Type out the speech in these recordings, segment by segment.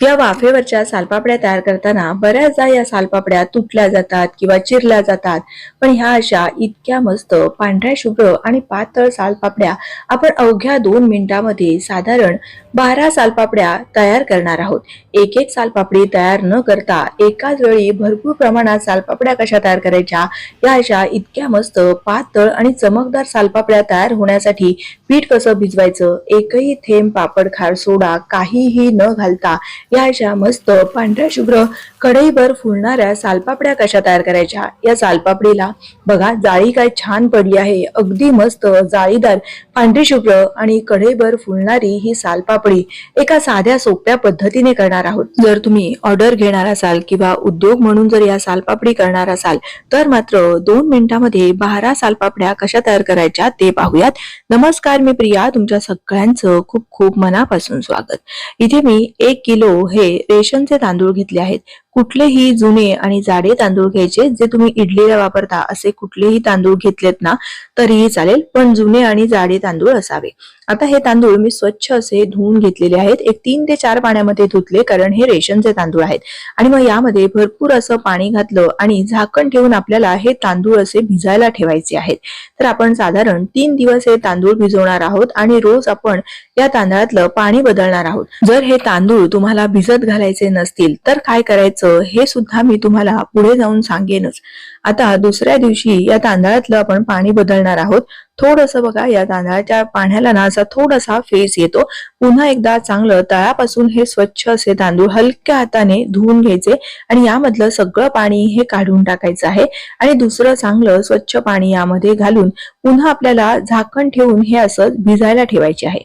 या वाफेवरच्या सालपापड्या तयार करताना बऱ्याचदा या सालपापड्या तुटल्या जातात किंवा चिरल्या जातात. पण ह्या अशा इतक्या मस्त पांढऱ्या शुभ्र आणि पातळ सालपापड्या आपण अवघ्या दोन मिनिटांमध्ये साधारण बारा सालपापड्या तयार करणार आहोत. एक एक सालपापडी तयार न करता एकाच वेळी भरपूर प्रमाणात सालपापड्या कशा तयार करायच्या? या अशा इतक्या मस्त पातळ आणि चमकदार सालपापड्या तयार होण्यासाठी पीठ कसं भिजवायचं? एकही थेंब पापड खार सोडा काहीही न घालता या अशा मस्त पांढऱ्या शुभ्र कढईभर फुलणाऱ्या सालपापड्या कशा तयार करायच्या? या सालपापडीला बघा जाळी काय छान पडली आहे. अगदी मस्त जाळीदार पांढरी शुभ्र आणि कढईभर फुलणारी ही सालपापडी एका साध्या सोप्या पद्धतीने करणार आहोत. जर तुम्ही ऑर्डर घेणार असाल किंवा उद्योग म्हणून जर या सालपापडी करणार असाल तर मात्र दोन मिनिटांमध्ये बारा सालपापड्या कशा तयार करायच्या ते पाहूयात. नमस्कार मी प्रिया तुमच्या सगळ्यांचं खूप खूप मनापासून स्वागत. इथे मी एक किलो हे रेशनचे तांदूळ घेतले आहेत. कुठलेही जुने आणि जाडे तांदूळ घ्यायचे जे तुम्ही इडलीला वापरता असे कुठलेही तांदूळ घेतलेत ना तरीही चालेल पण जुने आणि जाडे तांदूळ असावे. आता हे तांदूळ मी स्वच्छ असे धुवून घेतलेले आहेत. एक तीन ते चार पाण्यामध्ये धुतले कारण हे रेशनचे तांदूळ आहेत. आणि मग यामध्ये भरपूर असं पाणी घातलं आणि झाकण ठेवून आपल्याला हे तांदूळ असे भिजायला ठेवायचे आहेत. तर आपण साधारण तीन दिवस हे तांदूळ भिजवणार आहोत आणि रोज आपण या तांदळातलं पाणी बदलणार आहोत. जर हे तांदूळ तुम्हाला भिजत घालायचे नसतील तर काय करायचं? हे सुद्धा मी तुम्हाला पुढे जाऊन सांगेनच. आता दुसऱ्या दिवशी या तांदळातलं आपण पाणी बदलणार आहोत. थोडस बघा या तांदळाच्या पाण्याला ना असा थोडासा फेस येतो. पुन्हा एकदा चांगलं तळापासून हे स्वच्छ असे तांदूळ हलक्या हाताने धुवून घ्यायचे आणि यामधलं सगळं पाणी हे काढून टाकायचं आहे. आणि दुसरं चांगलं स्वच्छ पाणी यामध्ये घालून पुन्हा आपल्याला झाकण ठेवून हे असं भिजायला ठेवायचे आहे.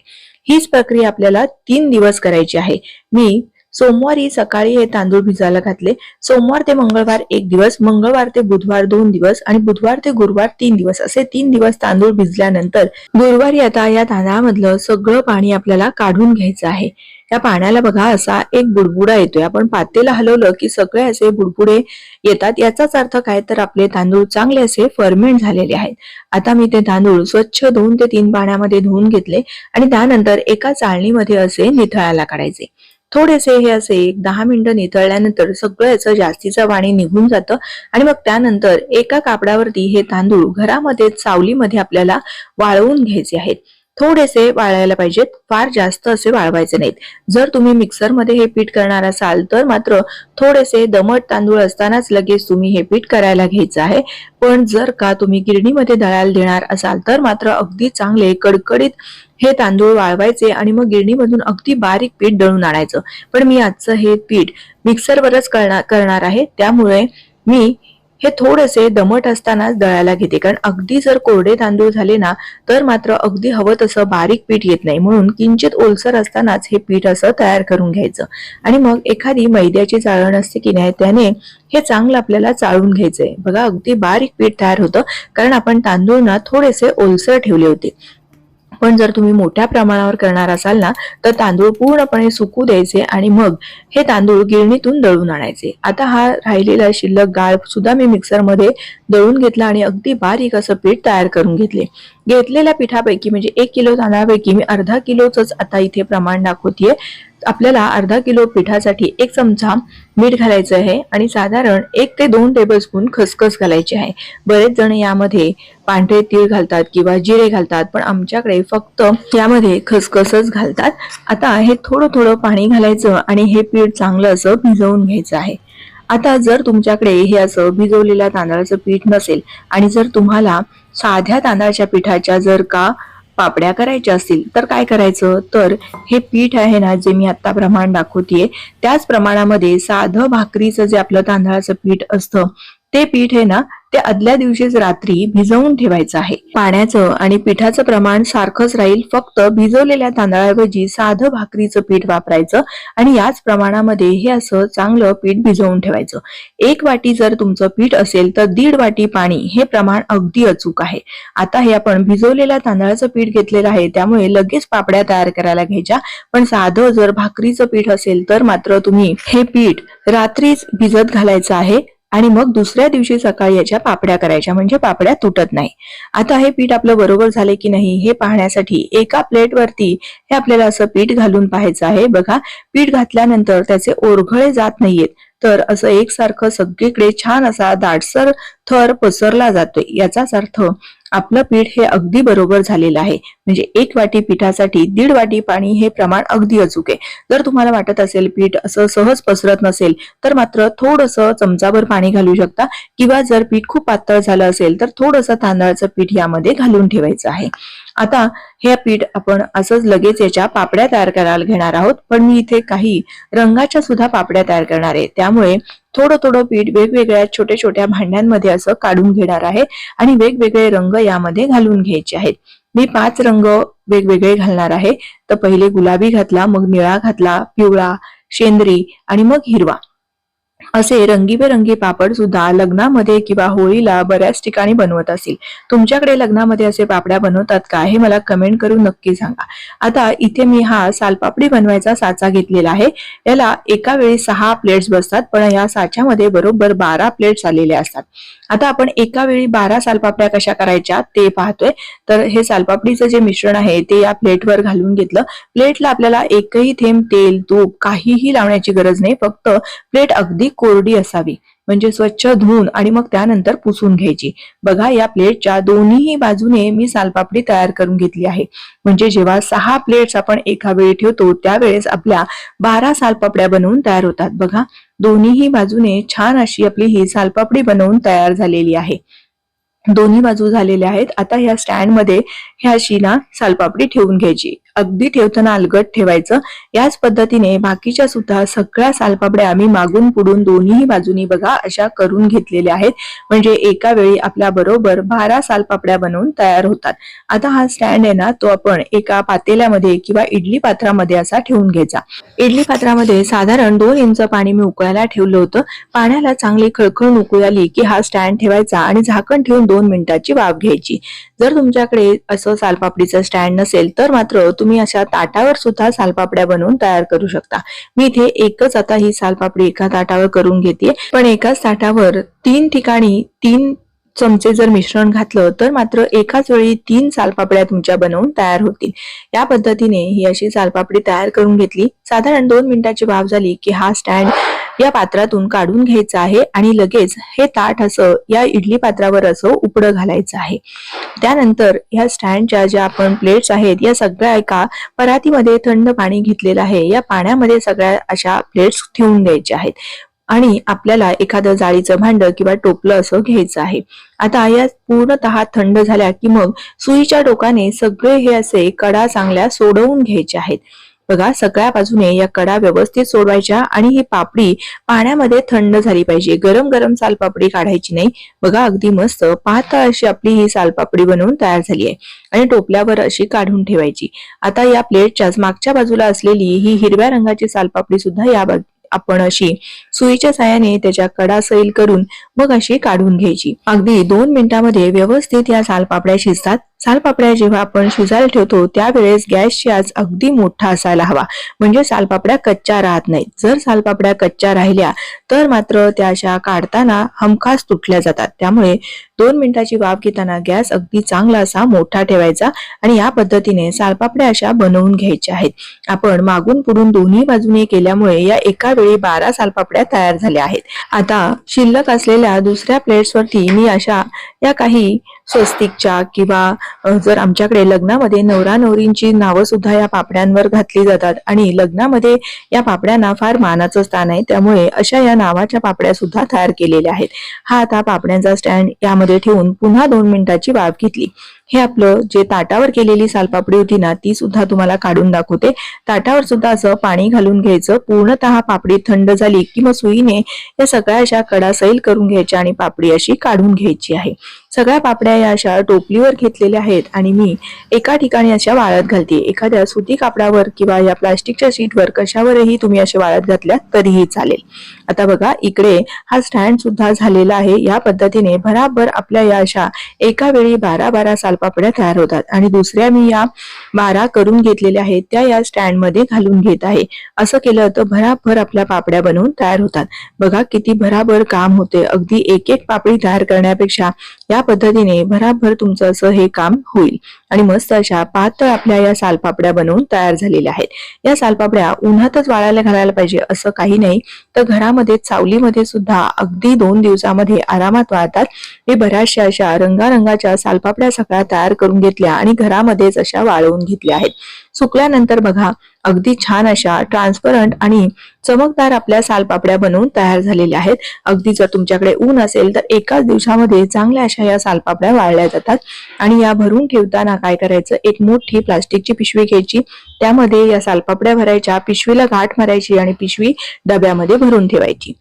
हीच प्रक्रिया आपल्याला तीन दिवस करायची आहे. मी सोमवारी सकाळी हे तांदूळ भिजायला घातले. सोमवार ते मंगळवार एक दिवस मंगळवार ते बुधवार दोन दिवस आणि बुधवार ते गुरुवार तीन दिवस. असे तीन दिवस तांदूळ भिजल्यानंतर गुरुवारी आता या तांदळामधलं सगळं पाणी आपल्याला काढून घ्यायचं आहे. या पाण्याला बघा असा एक बुडबुडा येतोय. आपण पातेला हलवलं की सगळे असे बुडबुडे येतात. याचाच अर्थ काय? तर आपले तांदूळ चांगले असे फर्मेंट झालेले आहेत. आता मी ते तांदूळ स्वच्छ दोन ते तीन पाण्यामध्ये धुवून घेतले आणि त्यानंतर एका चाळणीमध्ये असे निथळायला काढायचे. थोडेसे हे असे एक दहा मिनिटं नितळल्यानंतर सगळं याचं जास्तीचं पाणी निघून जातं. आणि मग त्यानंतर एका कापडावरती हे तांदूळ घरामध्ये सावलीमध्ये आपल्याला वाळवून घ्यायचे आहेत. थोडेसे वाळायला पाहिजेत. फार जास्त असे वाळवायचे नाहीत. जर तुम्ही मिक्सरमध्ये हे पीठ करणार असाल तर मात्र थोडेसे दमट तांदूळ असतानाच लगेच तुम्ही हे पीठ करायला घ्यायचं आहे. पण जर का तुम्ही गिरणीमध्ये दळायला देणार असाल तर मात्र अगदी चांगले कडकडीत हे तांदूळ वाळवायचे आणि मग गिरणीमधून अगदी बारीक पीठ दळून आणायचं. पण मी आजचं हे पीठ मिक्सरवरच करणार करणार आहे. त्यामुळे मी हे थोडेसे दमट असतानाच दळायला घेते. कारण अगदी जर कोरडे तांदूळ झाले ना तर मात्र अगदी हवं तसं बारीक पीठ येत नाही. म्हणून किंचित ओलसर असतानाच हे पीठ असं तयार करून घ्यायचं. आणि मग एखादी मैद्याची चाळण असते की नाही त्याने हे चांगलं आपल्याला चाळून घ्यायचंय. बघा अगदी बारीक पीठ तयार होतं. कारण आपण तांदूळ ना थोडेसे ओलसर ठेवले होते. पण जर तुम्ही मोठ्या प्रमाणावर करणार असाल ना तर तांदूळ पूर्णपणे सुकू द्यायचे आणि मग हे तांदूळ गिरणीतून दळून आणायचे. आता हा राहिलेला शिल्लक गाळ सुद्धा मी मिक्सरमध्ये दळून घेतला आणि अगदी बारीक असं पीठ तयार करून घेतले. घेतलेल्या पिठापैकी म्हणजे एक किलो तांदळापैकी मी अर्धा किलोच आता इथे प्रमाण दाखवतीये. आपल्याला अर्धा किलो पिठासाठी एक चमचा मीठ घालायचं आहे आणि साधारण एक ते दोन टेबलस्पून खसखस घालायची आहे. बरेच जण यामध्ये पांढरे तीळ घालतात किंवा जिरे घालतात पण आमच्याकडे फक्त यामध्ये खसखसच घालतात. आता हे थोडं थोडं पाणी घालायचं आणि हे पीठ चांगलं असं भिजवून घ्यायचं आहे. आता जर तुमच्याकडे हे असं भिजवलेल्या तांदळाचं पीठ नसेल आणि जर तुम्हाला साध्या तांदळाच्या पिठाच्या जर का पापड्या करायच्या असतील तर काय करायचं? तर हे पीठ आहे ना जे मी आता प्रमाण दाखवतीये त्याच प्रमाणामध्ये साधं भाकरीचं जे आपलं तांदळाचं पीठ असतं ते पीठ आहे ना ते आदल्या दिवशीच रात्री भिजवून ठेवायचं आहे. पाण्याचं आणि पिठाचं प्रमाण सारखंच राहील फक्त भिजवलेल्या तांदळाऐवजी साधं भाकरीचं पीठ वापरायचं आणि याच प्रमाणामध्ये हे असं चांगलं पीठ भिजवून ठेवायचं. एक वाटी जर तुमचं पीठ असेल तर दीड वाटी पाणी हे प्रमाण अगदी अचूक आहे. आता हे आपण भिजवलेल्या तांदळाचं पीठ घेतलेलं आहे त्यामुळे लगेच पापड्या तयार करायला घ्यायच्या. पण साधं जर भाकरीचं पीठ असेल तर मात्र तुम्ही हे पीठ रात्रीच भिजत घालायचं आहे. आणि मग दुसऱ्या दिवशी सकाळी याच्या पापड्या करायच्या म्हणजे पापड्या तुटत नाही. आता हे पीठ आपलं बरोबर झाले की नाही हे पाहण्यासाठी एका प्लेटवरती हे आपल्याला असं पीठ घालून पाहायचं आहे. बघा पीठ घातल्यानंतर त्याचे ओरघळे जात नाहीयेत. तर असं एकसारखं सगळीकडे छान असा दाटसर थर पसरला जातोय. याचाच अर्थ आपलं पीठ हे अगदी बरोबर झालेलं आहे. म्हणजे एक वाटी पिठासाठी दीड वाटी पाणी हे प्रमाण अगदी अचूक आहे. जर तुम्हाला वाटत असेल पीठ असं सहज पसरत नसेल तर मात्र थोडंसं चमचाभर पाणी घालू शकता किंवा जर पीठ खूप पातळ झालं असेल तर थोडंसं तांदळाचं पीठ यामध्ये घालून ठेवायचं आहे. आता हे पीठ आपण असंच लगेच याच्या पापड्या तयार करायला घेणार आहोत. पण मी इथे काही रंगाच्या सुद्धा पापड्या तयार करणार आहे. त्यामुळे थोडं थोडं पीठ वेगवेगळ्या छोट्या छोट्या भांड्यांमध्ये असं काढून घेणार आहे आणि वेगवेगळे रंग यामध्ये घालून घ्यायचे आहेत. मी पाच रंग वेगवेगळे घालणार आहे. तर पहिले गुलाबी घातला मग निळा घातला पिवळा शेंद्री आणि मग हिरवा. असे रंगीबेरंगी पापड सुद्धा लग्नामध्ये किंवा होळीला बऱ्याच ठिकाणी बनवत असतील तुमच्याकडे लग्नामध्ये असे पापड्या बनवतात का? हे मला कमेंट करून नक्की सांगा. आता इथे मी हा सालपापडी बनवायचा साचा घेतलेला आहे. याला एका वेळी सहा प्लेट्स बसतात पण या साच्यामध्ये बरोबर बारा प्लेट्स आलेल्या असतात. आता आपण एका वेळी बारा सालपापड्या कशा करायच्या ते पाहतोय. तर हे सालपापडीचं जे मिश्रण आहे ते या प्लेटवर घालून घेतलं. प्लेटला आपल्याला एकही थेंब तेल तूप काहीही लावण्याची गरज नाही. फक्त प्लेट अगदी कोरडी असावी. म्हणजे स्वच्छ धुवून आणि मग त्यानंतर पुसून घ्यायची. बघा या प्लेटच्या दोन्ही बाजूने मी सालपापडी तयार करून घेतली आहे. म्हणजे जेव्हा सहा प्लेट्स आपण एका वेळी ठेवतो त्यावेळेस आपल्या बारा सालपापड्या बनवून तयार होतात. बघा दोन्हीही बाजूने छान अशी आपली ही सालपापडी बनवून तयार झालेली आहे. दोन्ही बाजू झालेल्या आहेत. आता ह्या स्टँडमध्ये ह्या अशी ना सालपापडी ठेवून घ्यायची. अगदी ठेवताना अलगट ठेवायचं. याच पद्धतीने बाकीच्या सुद्धा सगळ्या सालपापड्या आम्ही मागून पुढून दोन्ही बाजूनी बघा अशा करून घेतलेल्या आहेत. म्हणजे एका वेळी आपल्या बरोबर बारा सालपापड्या बनवून तयार होतात. आता हा स्टँड आहे ना तो आपण एका पातेल्यामध्ये किंवा इडली पात्रामध्ये असा ठेवून घ्यायचा. इडली पात्रामध्ये साधारण दोन इंच पाणी मी उकळायला ठेवलं होतं. पाण्याला चांगली खळखळ उकळी आली की हा स्टँड ठेवायचा आणि झाकण ठेवून दोन मिनिटाची वाफ घ्यायची. जर तुमच्याकडे असं सालपापडीचं स्टँड नसेल तर मात्र तुम्ही अशा ताटावर सुद्धा सालपापड्या बनवून तयार करू शकता. मी इथे एकच आता ही सालपापडी एका ताटावर करून घेते पण एकाच ताटावर तीन ठिकाणी तीन चमचे जर मिश्रण घातलं तर मात्र एकाच वेळी तीन सालपापड्या तुमच्या बनवून तयार होतील. या पद्धतीने ही अशी सालपापडी तयार करून घेतली. साधारण दोन मिनिटाची वाफ झाली की हा स्टँड या पात्रातून काढून घ्यायचं आहे आणि लगेच हे ताट असं या इडली पात्रावर असं उपडं घालायचं आहे. त्यानंतर या स्टँडच्या ज्या आपण प्लेट्स आहेत या सगळ्या एका परातीमध्ये थंड पाणी घेतलेलं आहे. या पाण्यामध्ये सगळ्या अशा प्लेट्स ठेवून द्यायच्या आहेत. आणि आपल्याला एखादं जाळीचं भांड किंवा टोपलं असं घ्यायचं आहे. आता या पूर्णतः थंड झाल्या की मग सुईच्या टोकाने सगळे हे असे कडा चांगल्या सोडवून घ्यायचे आहेत. बघा सगळ्या बाजूने या कडा व्यवस्थित सोडवायच्या आणि ही पापडी पाण्यामध्ये थंड झाली पाहिजे. गरम गरम सालपापडी काढायची नाही. बघा अगदी मस्त पातळ अशी आपली ही सालपापडी बनवून तयार झाली आहे. आणि टोपल्यावर अशी काढून ठेवायची. आता या प्लेटच्याच मागच्या बाजूला असलेली ही हिरव्या रंगाची सालपापडी सुद्धा या आपण अशी सुईच्या साह्याने त्याच्या कडा सैल करून मग अशी काढून घ्यायची. अगदी दोन मिनिटांमध्ये व्यवस्थित या सालपापड्या शिजतात. सालपापड्या जेव्हा आपण शिजायला ठेवतो त्यावेळेस गॅसची आज अगदी मोठा असायला हवा. म्हणजे सालपापड्या कच्च्या राहत नाहीत. जर सालपापड्या कच्च्या राहिल्या तर मात्र त्या अशा काढताना हमखास तुटल्या जातात. त्यामुळे दोन मिनिटाची वाफ घेताना गॅस अगदी चांगला असा मोठा ठेवायचा आणि या पद्धतीने सालपापड्या अशा बनवून घ्यायच्या आहेत. आपण मागून पुढून दोन्ही बाजूने केल्यामुळे या एका वेळी बारा सालपापड्या तयार झाल्या आहेत. आता शिल्लक असलेल्या दुसऱ्या प्लेट्सवरती मी अशा या काही स्वस्तिकच्या किंवा जर आमच्याकडे लग्नामध्ये नवरा नवरींची नावं सुद्धा या पापड्यांवर घातली जातात आणि लग्नामध्ये या पापड्यांना फार मानाचं स्थान आहे त्यामुळे अशा या नावाच्या पापड्या सुद्धा तयार केलेल्या आहेत. हा आता पापड्यांचा स्टँड यामध्ये ठेवून पुन्हा दोन मिनिटाची वाफ घेतली. हे आपलं जे ताटावर केलेली सालपापडी होती ना ती सुद्धा तुम्हाला काढून दाखवते. ताटावर सुद्धा असं पाणी घालून घ्यायचं. पूर्णतः पापडी थंड झाली की मग सुईने या सगळ्या अशा कडा सैल करून घ्यायच्या आणि पापडी अशी काढून घ्यायची आहे. सगळ्या पापड्या या अशा टोपलीवर घेतलेल्या आहेत आणि मी एका ठिकाणी अशा वाळत घालते. एखाद्या सुती कापडावर किंवा या प्लास्टिकच्या शीटवर कशावरही तुम्ही असे वाळत घातल्या तरीही चालेल. आता बघा इकडे हा स्टँड सुद्धा झालेला आहे. या पद्धतीने भराभर आपल्या या अशा एका वेळी बारा बारा साल सालपापड्या तयार होतात. आणि दुसऱ्या मी या बारा करून घेतलेल्या आहेत त्या या स्टँडमध्ये घालून घेत आहे. असं केलं तर भराभर आपल्या पापड्या बनवून तयार होतात. बघा किती भराभर काम होते. अगदी एक एक पापडी तयार करण्यापेक्षा या पद्धतीने भराभर तुमचं असं हे काम होईल. आणि मस्त अशा पातळ आपल्या या सालपापड्या बनवून तयार झालेल्या आहेत. या सालपापड्या उन्हातच वाळायला घालायला पाहिजे असं काही नाही. तर घरामध्ये सावलीमध्ये सुद्धा अगदी दोन दिवसामध्ये आरामात वाळतात. मी बऱ्याचशा अशा रंगारंगाच्या सालपापड्या सगळ्या तयार करून घेतल्या आणि घरामध्येच अशा वाळवून घेतल्या आहेत. सुकल्यानंतर बघा अगदी छान अशा ट्रान्सपरंट आणि चमकदार आपल्या सालपापड्या बनवून तयार झालेल्या आहेत. अगदी जर तुमच्याकडे ऊन असेल तर एकाच दिवसामध्ये चांगल्या अशा या सालपापड्या वाळल्या जातात. आणि या भरून ठेवताना काय करायचं? एक मोठी प्लास्टिकची पिशवी घ्यायची. त्यामध्ये या सालपापड्या भरायच्या पिशवीला गाठ मारायची आणि पिशवी डब्यामध्ये भरून ठेवायची.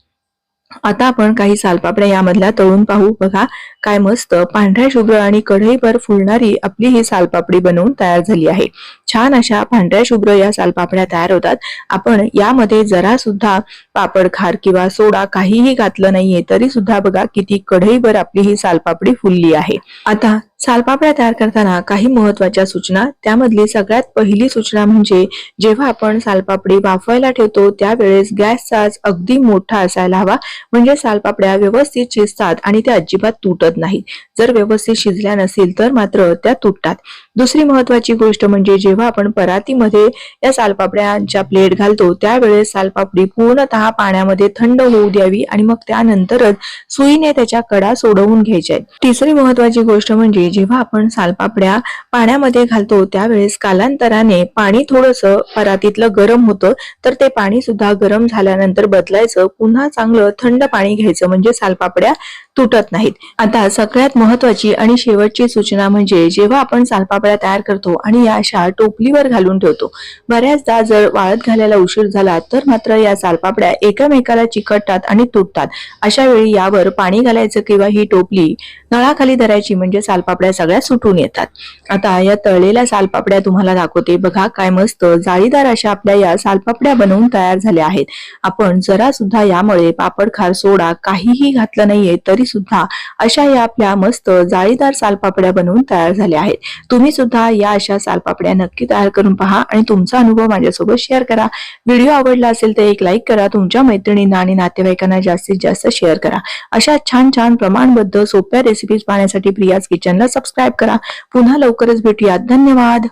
आता आपण काही सालपापड्या यामधल्या तळून पाहू. बघा काय मस्त पांढऱ्या शुभ्र आणि कढईभर फुलणारी आपली ही सालपापडी बनवून तयार झाली आहे. छान अशा पांढऱ्या शुभ्र या सालपापड्या तयार होतात. आपण यामध्ये जरा सुद्धा पापड खार किंवा सोडा काहीही घातलं नाहीये तरी सुद्धा बघा किती कढईभर आपली ही सालपापडी फुलली आहे. आता सालपापड्या तयार करताना काही महत्त्वाच्या सूचना. त्यामधली सगळ्यात पहिली सूचना म्हणजे जेव्हा आपण सालपापडी वाफवायला ठेवतो त्यावेळेस गॅसचा साज अगदी मोठा असायला हवा. म्हणजे सालपापड्या व्यवस्थित शिजतात आणि त्या अजिबात तुटत नाहीत. जर व्यवस्थित शिजल्या नसेल तर मात्र त्या तुटतात. दुसरी महत्वाची गोष्ट म्हणजे जेव्हा आपण परातीमध्ये या सालपापड्यांच्या प्लेट घालतो त्यावेळेस सालपापडी पूर्णतः पाण्यामध्ये थंड होऊ द्यावी आणि मग त्यानंतरच सुईने त्याच्या कडा सोडवून घ्यायच्या. आहेत तिसरी महत्वाची गोष्ट म्हणजे जेव्हा आपण सालपापड्या पाण्यामध्ये घालतो त्यावेळेस कालांतराने पाणी थोडस परातीतलं गरम होतं तर ते पाणी सुद्धा गरम झाल्यानंतर बदलायचं पुन्हा चांगलं थंड पाणी घ्यायचं म्हणजे सालपापड्या तुटत नाहीत. आता सगळ्यात महत्वाची आणि शेवटची सूचना म्हणजे जेव्हा आपण सालपापड्या तयार करतो आणि या अशा टोपलीवर घालून ठेवतो. बऱ्याचदा जर वाळत घालायला उशीर झाला तर मात्र या सालपापड्या एकमेकाला चिकटतात आणि तुटतात. अशा वेळी यावर पाणी घालायचं किंवा ही टोपली नळाखाली धरायची म्हणजे सालपापड्या सगळ्या सुटून येतात. आता या तळलेल्या सालपापड्या तुम्हाला दाखवते. बघा काय मस्त जाळीदार अशा आपल्या या सालपापड्या बनवून तयार झाल्या आहेत. आपण जरा सुद्धा यामुळे पापड खार सोडा काहीही घातलं नाहीये तरी सुद्धा अशा या आपल्या मस्त जाळीदार सालपापड्या बनवून तयार झाल्या आहेत. तुम्ही सुद्धा या अशा सालपापड्या नक्की तयार करून पहा आणि तुमचा अनुभव माझ्यासोबत शेअर करा. व्हिडिओ आवडला असेल तर एक लाईक करा तुमच्या मैत्रिणींना आणि नातेवाईकांना जास्तीत जास्त शेअर करा. अशा छान छान प्रमाणबद्ध सोप्या रेसिपीज पाहण्यासाठी प्रियाज किचनला सबस्क्राईब करा. पुन्हा लवकरच भेटूयात. धन्यवाद!